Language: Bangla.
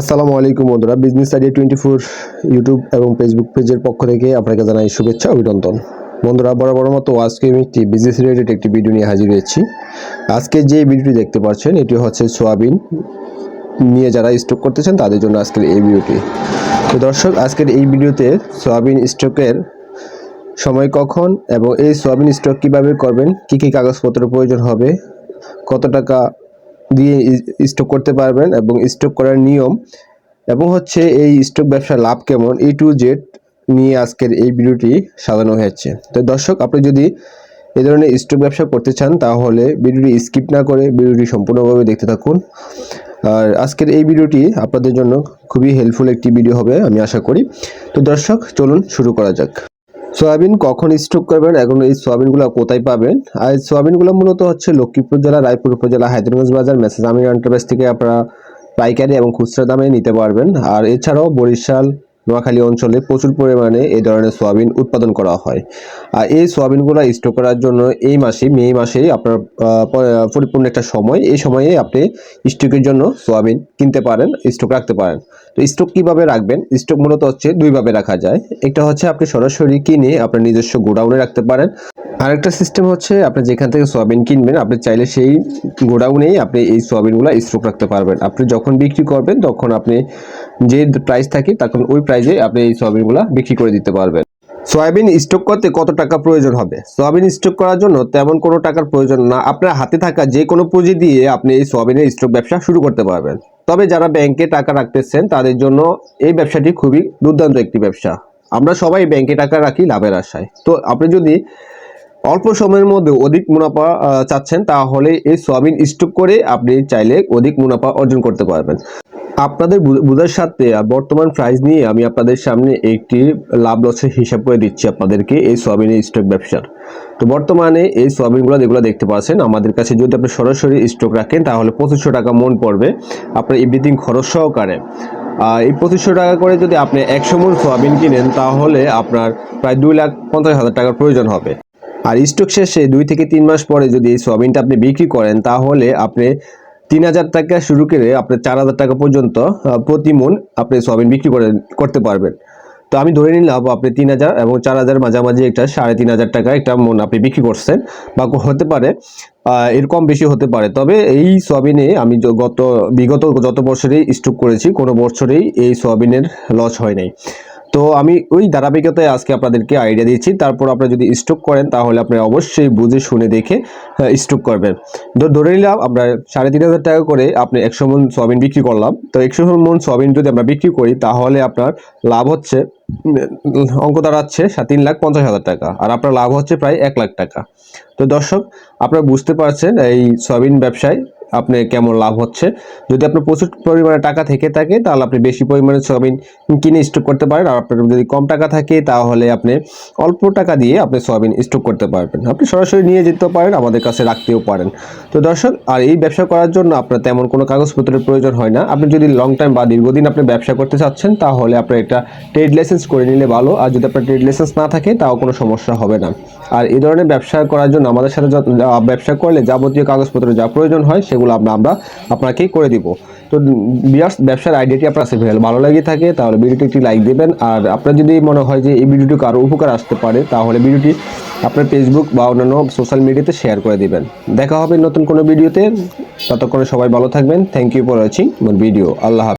আসসালামু আলাইকুম বন্ধুরা business idea twenty four YouTube এবং ফেসবুক পেজের পক্ষ থেকে আপনাকে জানাই শুভেচ্ছা, অভিনন্দন। বন্ধুরা, বরাবর মতো আজকে আমি একটি বিজনেস রিলেটেড একটি ভিডিও নিয়ে হাজির হয়েছি। আজকে যে ভিডিওটি দেখতে পাচ্ছেন এটি হচ্ছে সোয়াবিন নিয়ে যারা স্টক করতেছেন, তাদের জন্য আজকের এই ভিডিওটি তো দর্শক, আজকের এই ভিডিওতে সোয়াবিন স্টকের সময় কখন এবং এই সোয়াবিন স্টক কীভাবে করবেন, কি কি কাগজপত্রের প্রয়োজন হবে, কত টাকা দিয়ে স্টক করতে পারবেন এবং স্টক করার নিয়ম এবং হচ্ছে এই স্টক ব্যবসার লাভ কেমন এ টু জেড নিয়ে আজকের এই ভিডিওটি সাজানো হয়েছে। তো দর্শক, আপনি যদি এই ধরনের স্টক ব্যবসা করতে চান, তাহলে ভিডিওটি স্কিপ না করে ভিডিওটি সম্পূর্ণভাবে দেখতে থাকুন। আর আজকের এই ভিডিওটি আপনাদের জন্য খুবই হেল্পফুল একটি ভিডিও হবে, আমি আশা করি। তো দর্শক, চলুন শুরু করা যাক। সয়াবিন কখন স্টক করবেন এখন এই সয়াবিনগুলো কোথায় পাবেন? আর এই সয়াবিনগুলো মূলত হচ্ছে লক্ষ্মীপুর জেলা, রায়পুর উপজেলা, হায়দ্রাবাদ বাজার মেসেজ আমির এন্টারপ্রাইজ থেকে আপনারা পাইকারি এবং খুচরা দামে নিতে পারবেন। আর এছাড়াও বরিশাল নোয়াখালী অঞ্চলে প্রচুর পরিমাণে এই ধরনের সোয়াবিন উৎপাদন করা হয়। আর এই সোয়াবিনগুলো স্টক করার জন্য এই মাসে, মে মাসেই আপনার পরিপূর্ণ একটা সময়, এই সময়ে আপনি স্টকের জন্য সোয়াবিন কিনতে পারেন স্টক রাখতে পারেন। তো স্টক কীভাবে রাখবেন? স্টক মূলত হচ্ছে দুইভাবে রাখা যায়। একটা হচ্ছে আপনি সরাসরি কিনে আপনার নিজস্ব গোডাউনে রাখতে পারেন। আরেকটা সিস্টেম হচ্ছে আপনি যেখান থেকে সোয়াবিন কিনবেন, আপনি চাইলে সেই গোডাউনেই আপনি এই সোয়াবিনগুলো স্টক রাখতে পারবেন। আপনি যখন বিক্রি করবেন, তখন আপনি যে প্রাইস থাকে, তখন ওই প্রাইসে আপনি এই সোয়াবিনগুলো বিক্রি করে দিতে পারবেন। সয়াবিন স্টক করতে কত টাকা প্রয়োজন হবে? সয়াবিন স্টক করার জন্য তেমন কোনো টাকার প্রয়োজন না। আপনার হাতে থাকা যে কোনো পুঁজি দিয়ে আপনি এই সয়াবিনের স্টক ব্যবসা শুরু করতে পারবেন। তবে যারা ব্যাংকে টাকা রাখতেছেন, তাদের জন্য এই ব্যবসাটি খুবই দুর্দান্ত একটি ব্যবসা। আমরা সবাই ব্যাংকে টাকা রাখি লাভের আশায়। তো আপনি যদি অল্প সময়ের মধ্যে অধিক মুনাফা চাচ্ছেন, তাহলে এই সোয়াবিন স্টক করে আপনি চাইলে অধিক মুনাফা অর্জন করতে পারবেন। আপনাদের বুঝার সাথে বর্তমান প্রাইস নিয়ে আমি আপনাদের সামনে একটি লাভ লসের হিসাব করে দিচ্ছি আপনাদেরকে, এই সয়াবিনের স্টক ব্যবসার। তো বর্তমানে এই সোয়াবিনগুলো যেগুলো দেখতে পাচ্ছেন, আমাদের কাছে যদি আপনি সরাসরি স্টক রাখেন, তাহলে পঁচিশশো টাকা মন পড়বে। আপনার এভরিথিং খরচ সহকারে। এই পঁচিশশো টাকা করে যদি আপনি একশো মন সোয়াবিন কিনেন, তাহলে আপনার প্রায় দুই লাখ পঞ্চাশ হাজার টাকার প্রয়োজন হবে। আর স্টক শেষে দুই থেকে তিন মাস পরে যদি এই সোয়াবিনটা আপনি বিক্রি করেন তাহলে আপনি তিন হাজার টাকা শুরু করে আপনি চার হাজার টাকা পর্যন্ত প্রতি মন আপনি সোয়াবিন বিক্রি করে করতে পারবেন। তো আমি ধরে নিলাম আপনি তিন হাজার এবং চার হাজার মাঝামাঝি একটা সাড়ে তিন হাজার টাকা একটা মন আপনি বিক্রি করছেন বা হতে পারে আহ, এর কম বেশি হতে পারে। তবে এই সোয়াবিনে আমি গত বিগত যত বছরেই স্টক করেছি কোনো বছরেই এই সোয়াবিনের লস হয় নাই। তো আমি ওই ধারাবাহিকতায় আজকে আপনাদেরকে আইডিয়া দিচ্ছি। তারপর আপনারা যদি স্টক করেন, তাহলে আপনি অবশ্যই বুঝে শুনে দেখে স্টক করবেন। ধর- ধরে নিলাম আমরা সাড়ে তিন হাজার টাকা করে আপনি একশো মন সয়াবিন বিক্রি করলাম। তো একশো মন সয়াবিন যদি আমরা বিক্রি করি, তাহলে আপনার লাভ হচ্ছে অঙ্ক দাঁড়াচ্ছে তিন লাখ পঞ্চাশ হাজার টাকা। আর আপনার লাভ হচ্ছে প্রায় এক লাখ টাকা। তো দর্শক, আপনারা বুঝতে পারছেন এই সয়াবিন ব্যবসায় আপনি কেমন লাভ হচ্ছে? যদি আপনার প্রচুর পরিমাণে টাকা থেকে থাকে, তাহলে আপনি বেশি পরিমাণে সয়াবিন কিনে স্টক করতে পারেন। আর আপনার যদি কম টাকা থাকে, তাহলে আপনি অল্প টাকা দিয়ে আপনি সয়াবিন স্টক করতে পারবেন। আপনি সরাসরি নিয়ে যেতে পারেন, আমাদের কাছে রাখতেও পারেন। তো দর্শক, আর এই ব্যবসা করার জন্য আপনার তেমন কোনো কাগজপত্রের প্রয়োজন হয় না। আপনি যদি লং টাইম বা দীর্ঘদিন আপনি ব্যবসা করতে চাচ্ছেন, তাহলে আপনার একটা ট্রেড লাইসেন্স করে নিলে ভালো। আর যদি আপনার ট্রেড লাইসেন্স না থাকে, তাও কোনো সমস্যা হবে না। আর এই ধরনের ব্যবসা করার জন্য আমাদের সাথে ব্যবসা করলে যাবতীয় কাগজপত্র যা প্রয়োজন হয়, সেগুলো আমরা আমরা আপনাকে করে দিব। তো বিয়ার্স, ব্যবসার আইডিয়াটি আপনার কাছে ভালো- লাগে থাকে, তাহলে ভিডিওটি একটি লাইক দেবেন। আর আপনার যদি মনে হয় যে এই ভিডিওটি কারও উপকার আসতে পারে, তাহলে ভিডিওটি আপনার ফেসবুক বা অন্যান্য সোশ্যাল মিডিয়াতে শেয়ার করে দেবেন। দেখা হবে নতুন কোনো ভিডিওতে। ততক্ষণে সবাই ভালো থাকবেন। Thank you for watching more video Allah.